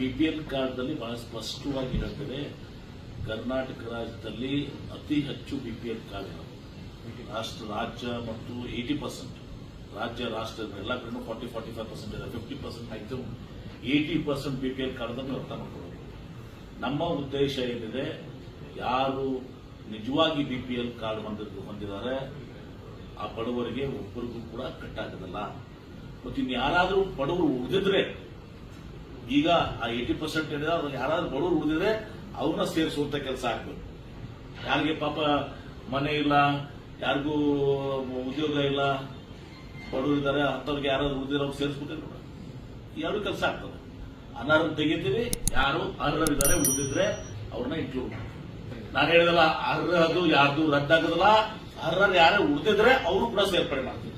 B P L ಬಹಳ ಸ್ಪಷ್ಟವಾಗಿ ಹೇಳ್ತೇನೆ ಕರ್ನಾಟಕ ರಾಜ್ಯದಲ್ಲಿ ಅತಿ ಹೆಚ್ಚು ಬಿ ಕಾರ್ಡ್ ಇರೋದು ರಾಷ್ಟ್ರ, ರಾಜ್ಯ ಮತ್ತು ಏಯ್ಟಿ ಪರ್ಸೆಂಟ್ ರಾಜ್ಯ, ರಾಷ್ಟ್ರ ಎಲ್ಲ ಕಡೆ ಫಾರ್ಟಿ ಫಾರ್ಟಿ ಫೈವ್ ಪರ್ಸೆಂಟ್ ಇದೆ. ಫಿಫ್ಟಿ ಪರ್ಸೆಂಟ್ ಆಯಿತು eighty percent B P L ಕಾರ್ಡ್ದಲ್ಲಿ ಅರ್ಥ ಮಾಡ್ಕೊಳ್ಳೋದು. ನಮ್ಮ ಉದ್ದೇಶ ಏನಿದೆ? ಯಾರು ನಿಜವಾಗಿ ಬಿ ಕಾರ್ಡ್ ಹೊಂದಿದ್ದು ಹೊಂದಿದ್ದಾರೆ, ಆ ಬಡವರಿಗೆ ಒಬ್ಬರಿಗೂ ಕೂಡ ಕಟ್ಟಾಗದಲ್ಲ. ಮತ್ತು ಇನ್ನು ಯಾರಾದರೂ ಬಡವರು ಉಳಿದಿದ್ರೆ ಈಗ ಆ ಏಯ್ಟಿ ಪರ್ಸೆಂಟ್ ಏನಿದೆ ಅದನ್ನ ಯಾರಾದ್ರೂ ಬಡವರು ಉಳಿದಿದ್ರೆ ಅವ್ರನ್ನ ಸೇರಿಸುವಂತ ಕೆಲಸ ಆಗ್ಬೇಕು. ಯಾರಿಗೆ ಪಾಪ ಮನೆ ಇಲ್ಲ, ಯಾರಿಗೂ ಉದ್ಯೋಗ ಇಲ್ಲ, ಬಡವರು ಇದ್ದಾರೆ, ಅಂಥವ್ರಿಗೆ ಯಾರಾದ್ರೂ ಉಳಿದಿರೋ ಅವ್ರು ಸೇರಿಸ್ಬಿಟ್ಟಿಲ್ಲ ಯಾರು ಕೆಲಸ ಆಗ್ತದೆ. ಅನರ್ಹ ತೆಗಿತೀವಿ, ಯಾರು ಅರ್ಹರಿದ್ದಾರೆ ಉಳಿದಿದ್ರೆ ಅವ್ರನ್ನ ಇನ್ಕ್ಲೂಡ್ ನಾನು ಹೇಳಿದಲ್ಲ, ಅರ್ಹದು ಯಾರ್ದು ರದ್ದಾಗದಲ್ಲ, ಅರ್ಹರು ಯಾರೇ ಉಳಿದಿದ್ರೆ ಅವರು ಕೂಡ ಸೇರ್ಪಡೆ ಮಾಡ್ತೀವಿ.